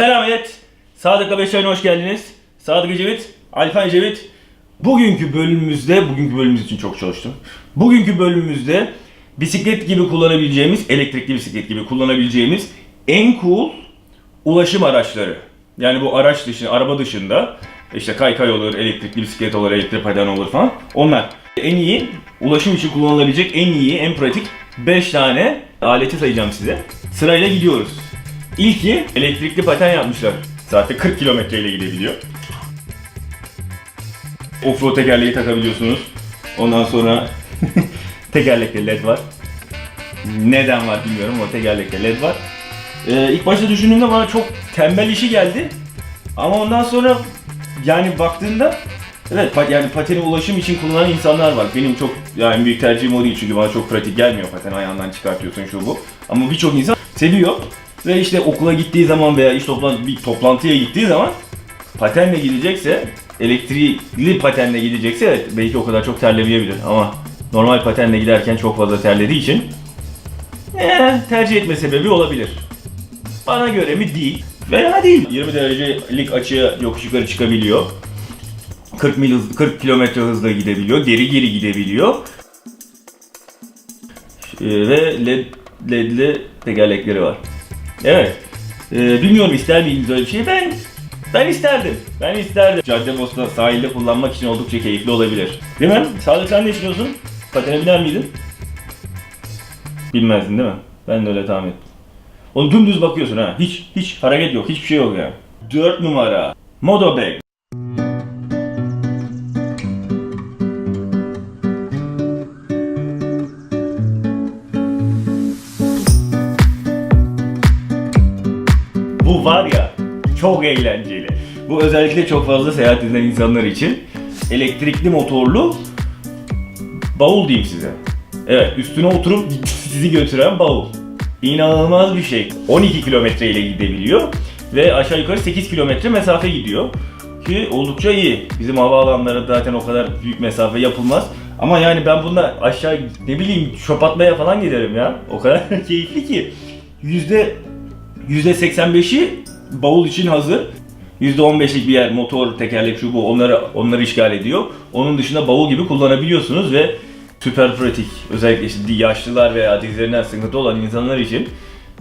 Selamet. Sadık Beşer'ine hoş geldiniz. Sadık Ecevit, Alpan Ecevit. Bugünkü bölümümüzde, bugünkü bölümümüz için çok çalıştım. Bugünkü bölümümüzde bisiklet gibi kullanabileceğimiz, elektrikli bisiklet gibi kullanabileceğimiz en cool ulaşım araçları. Yani bu araç dışında, araba dışında işte kaykay olur, elektrikli bisiklet olur, elektrikli paten olur falan. Onlar en iyi, ulaşım için kullanılabilecek en iyi, en pratik 5 tane aleti sayacağım size. Sırayla gidiyoruz. İlki elektrikli paten yapmışlar. Saatte 40 kilometre ile gidebiliyor. Offroad tekerleği takabiliyorsunuz. Ondan sonra tekerlekte led var. Neden var bilmiyorum ama tekerlekte led var. Ee, ilk başta düşündüğümde bana çok tembel işi geldi. Ama ondan sonra yani baktığında evet yani pateni ulaşım için kullanan insanlar var. Benim çok yani büyük tercihim o değil çünkü bana çok pratik gelmiyor paten ayağından çıkartıyorsun şu bu. Ama birçok insan seviyor ve işte okula gittiği zaman veya iş toplantı bir toplantıya gittiği zaman patenle gidecekse elektrikli patenle gidecekse evet belki o kadar çok terlemeyebilir ama normal patenle giderken çok fazla terlediği için ee, tercih etme sebebi olabilir. Bana göre mi değil. Fena değil. 20 derecelik açıya yokuş yukarı çıkabiliyor. 40 mil hız, 40 kilometre hızla gidebiliyor. Geri geri gidebiliyor. Ee, ve led, ledli tekerlekleri var. Evet. Ee, bilmiyorum ister miydiniz öyle bir şey? Ben ben isterdim. Ben isterdim. Caddebostan sahilde kullanmak için oldukça keyifli olabilir. Değil mi? Sadık sen ne düşünüyorsun? Patene biner miydin? Bilmezdin değil mi? Ben de öyle tahmin ettim. Onu dümdüz bakıyorsun ha. Hiç hiç hareket yok. Hiçbir şey yok yani. 4 numara. Modobag. Bu çok eğlenceli. Bu özellikle çok fazla seyahat eden insanlar için elektrikli motorlu bavul diyeyim size. Evet üstüne oturup sizi götüren bavul. İnanılmaz bir şey. 12 kilometre ile gidebiliyor ve aşağı yukarı 8 kilometre mesafe gidiyor. Ki oldukça iyi. Bizim havaalanları zaten o kadar büyük mesafe yapılmaz. Ama yani ben bununla aşağı ne bileyim şop atmaya falan giderim ya. O kadar keyifli ki. Yüzde 85'i bavul için hazır. %15'lik bir yer motor, tekerlek şu bu onları onları işgal ediyor. Onun dışında bavul gibi kullanabiliyorsunuz ve süper pratik. Özellikle işte yaşlılar veya dizlerinden sıkıntı olan insanlar için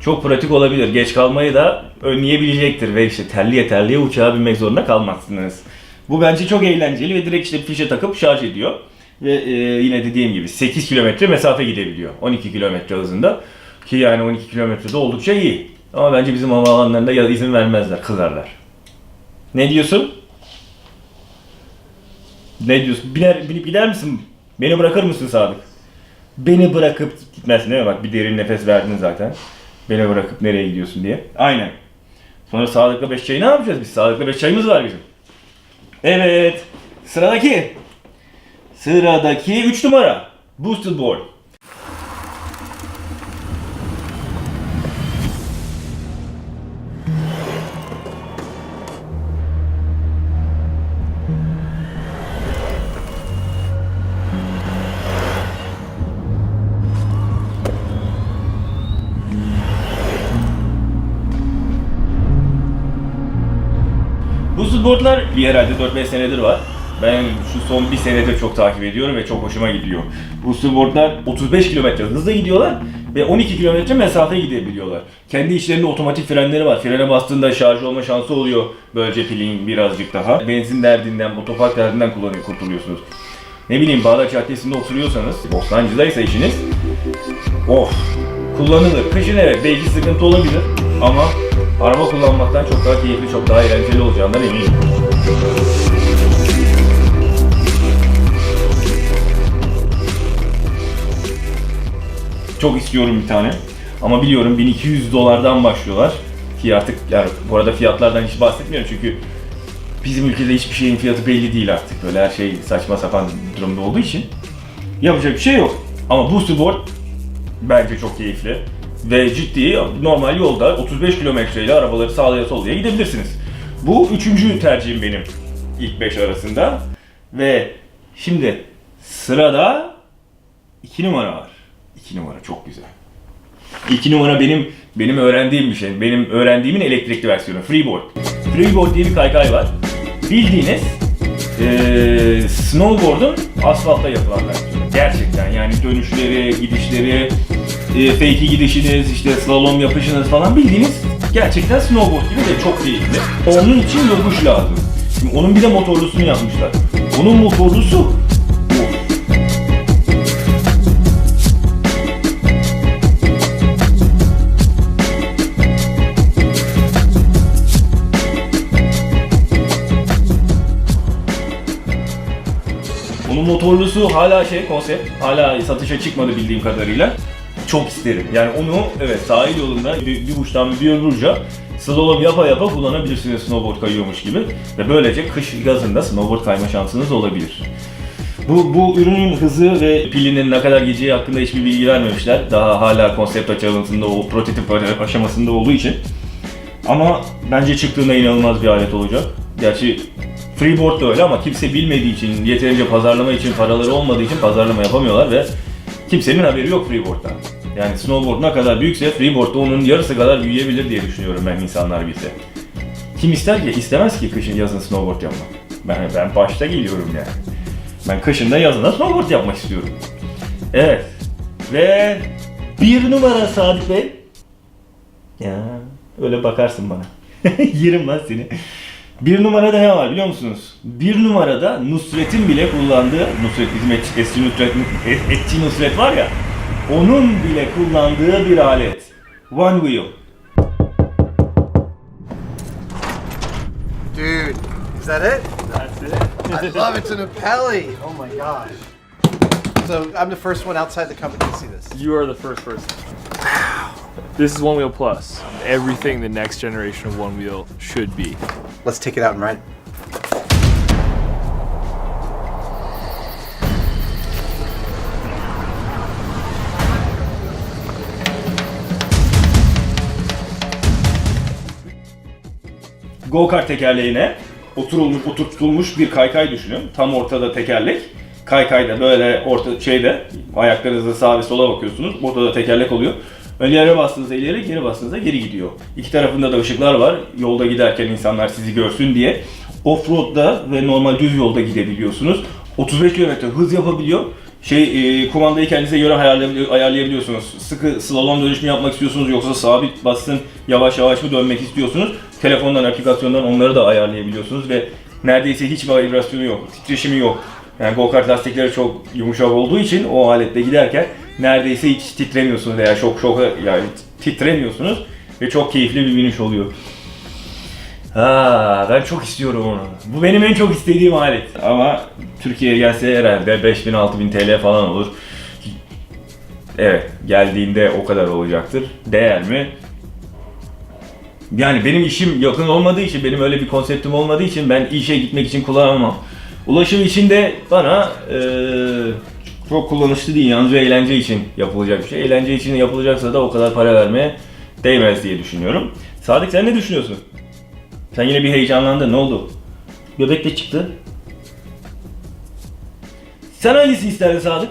çok pratik olabilir. Geç kalmayı da önleyebilecektir ve işte terliye terliye uçağa binmek zorunda kalmazsınız. Bu bence çok eğlenceli ve direkt işte fişe takıp şarj ediyor. Ve e, yine dediğim gibi 8 kilometre mesafe gidebiliyor. 12 kilometre hızında. Ki yani 12 kilometre de oldukça iyi. Ama bence bizim havaalanlarında ya izin vermezler, kızarlar. Ne diyorsun? Ne diyorsun? Biner, binip gider misin? Beni bırakır mısın Sadık? Beni bırakıp gitmezsin değil mi? Bak bir derin nefes verdin zaten. Beni bırakıp nereye gidiyorsun diye. Aynen. Sonra sağlıklı beş çayı ne yapacağız biz? Sağlıklı beş çayımız var bizim. Evet. Sıradaki. Sıradaki 3 numara. Boosted Board. Bu boardlar bir herhalde 4-5 senedir var. Ben şu son bir senedir çok takip ediyorum ve çok hoşuma gidiyor. Bu boardlar 35 kilometre hızla gidiyorlar ve 12 kilometre mesafe gidebiliyorlar. Kendi içlerinde otomatik frenleri var. Frene bastığında şarj olma şansı oluyor. Böylece pilin birazcık daha. Benzin derdinden, otopark derdinden kullanıyor, kurtuluyorsunuz. Ne bileyim Bağdat Caddesi'nde oturuyorsanız, Bostancı'daysa işiniz, of kullanılır. Kışın evet belki sıkıntı olabilir ama araba kullanmaktan çok daha keyifli, çok daha eğlenceli olacağından eminim. Çok istiyorum bir tane. Ama biliyorum 1200 dolardan başlıyorlar. Ki artık yani bu arada fiyatlardan hiç bahsetmiyorum çünkü bizim ülkede hiçbir şeyin fiyatı belli değil artık. Böyle her şey saçma sapan durumda olduğu için yapacak bir şey yok. Ama bu board bence çok keyifli. Ve ciddi normal yolda 35 kilometre ile arabaları sağlıya soluya gidebilirsiniz. Bu üçüncü tercihim benim ilk 5 arasında. Ve şimdi sırada 2 numara var. 2 numara çok güzel. İki numara benim benim öğrendiğim bir şey. Benim öğrendiğimin elektrikli versiyonu. Freeboard. Freeboard diye bir kaykay var. Bildiğiniz eee snowboard'un asfaltta yapılan versiyonu. Gerçekten yani dönüşleri, gidişleri, e, fake'i gidişiniz, işte slalom yapışınız falan bildiğiniz gerçekten snowboard gibi de çok keyifli. Onun için yokuş lazım. Şimdi onun bir de motorlusunu yapmışlar. Bunun motorlusu. Bunun motorlusu hala şey konsept, hala satışa çıkmadı bildiğim kadarıyla. Çok isterim. Yani onu evet sahil yolunda bir, bir uçtan bir öbür uca slalom yapa yapa kullanabilirsiniz snowboard kayıyormuş gibi. Ve böylece kış yazında snowboard kayma şansınız olabilir. Bu, bu ürünün hızı ve pilinin ne kadar gideceği hakkında hiçbir bilgi vermemişler. Daha hala konsept aşamasında, o prototip aşamasında olduğu için. Ama bence çıktığında inanılmaz bir alet olacak. Gerçi Freeboard da öyle ama kimse bilmediği için, yeterince pazarlama için paraları olmadığı için pazarlama yapamıyorlar ve kimsenin haberi yok Freeboard'dan. Yani snowboard ne kadar büyükse Freeboard da onun yarısı kadar büyüyebilir diye düşünüyorum ben insanlar bilse. Kim ister ki? İstemez ki kışın yazın snowboard yapmak. Ben, ben başta geliyorum yani. Ben kışın da yazın da snowboard yapmak istiyorum. Evet. Ve bir numara Sadık Bey. Ya öyle bakarsın bana. Yerim lan seni. Bir numarada ne var biliyor musunuz? Bir numarada Nusret'in bile kullandığı, Nusret bizim et, etçi, Nusret, et, etçi Nusret var ya, onun bile kullandığı bir alet. One wheel. Dude, is that it? That's it. I love it. It's an Apelli. Oh my gosh. So I'm the first one outside the company to see this. You are the first person. This is One Wheel Plus. Everything the next generation of One Wheel should be. Let's take it out and ride. Go-kart tekerleğine oturulmuş, oturtulmuş bir kaykay düşünün. Tam ortada tekerlek. Kaykayda böyle orta şeyde ayaklarınızı sağa ve sola bakıyorsunuz. Ortada tekerlek oluyor. İleri bastığınızda ileri, geri bastığınızda geri gidiyor. İki tarafında da ışıklar var. Yolda giderken insanlar sizi görsün diye. Offroad'da ve normal düz yolda gidebiliyorsunuz. 35 km hız yapabiliyor. Şey e, kumandayı kendinize göre ayarlayabili- ayarlayabiliyorsunuz. Sıkı slalom dönüş mü yapmak istiyorsunuz yoksa sabit bassın yavaş yavaş mı dönmek istiyorsunuz? Telefondan, aplikasyondan onları da ayarlayabiliyorsunuz ve neredeyse hiç vibrasyonu yok, titreşimi yok. Yani go-kart lastikleri çok yumuşak olduğu için o aletle giderken neredeyse hiç titremiyorsunuz veya şok şoka yani titremiyorsunuz ve çok keyifli bir biniş oluyor. Ha, ben çok istiyorum onu. Bu benim en çok istediğim alet. Ama Türkiye'ye gelse herhalde 5000-6000 TL falan olur. Evet, geldiğinde o kadar olacaktır. Değer mi? Yani benim işim yakın olmadığı için, benim öyle bir konseptim olmadığı için ben işe gitmek için kullanamam. Ulaşım için de bana eee, çok kullanışlı değil, yalnızca eğlence için yapılacak bir şey. Eğlence için yapılacaksa da o kadar para vermeye değmez diye düşünüyorum. Sadık sen ne düşünüyorsun? Sen yine bir heyecanlandın. Ne oldu? Göbek de çıktı. Sen hangisini isterdin Sadık?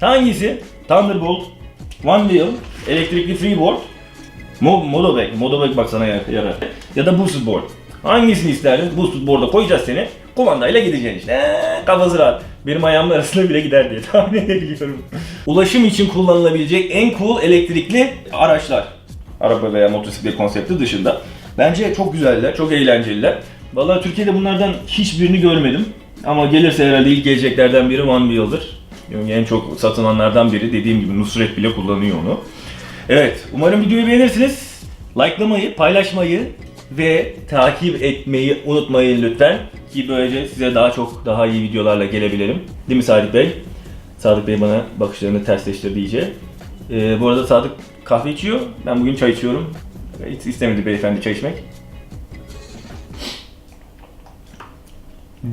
Hangisi? Thunderbolt, One Wheel, elektrikli freeboard, Mo Modobike, Modobike bak sana yar- yarar. Ya da Boosted Board. Hangisini isterdin? Boosted Board'a koyacağız seni. Kumandayla gideceksin işte. Ee, kafası rahat. Benim ayağımın arasında bile gider diye tahmin edebiliyorum. Ulaşım için kullanılabilecek en cool elektrikli araçlar. Araba veya motosiklet konsepti dışında. Bence çok güzeller, çok eğlenceliler. Vallahi Türkiye'de bunlardan hiçbirini görmedim. Ama gelirse herhalde ilk geleceklerden biri One Wheel'dır. Yani en çok satılanlardan biri. Dediğim gibi Nusret bile kullanıyor onu. Evet, umarım videoyu beğenirsiniz. Likelamayı, paylaşmayı ve takip etmeyi unutmayın lütfen. Ki böylece size daha çok daha iyi videolarla gelebilirim. Değil mi Sadık Bey? Sadık Bey bana bakışlarını tersleştirdi iyice. Ee, bu arada Sadık kahve içiyor. Ben bugün çay içiyorum. Hiç istemedi beyefendi çay içmek.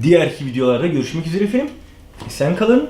Diğer videolarda görüşmek üzere efendim. Sen kalın,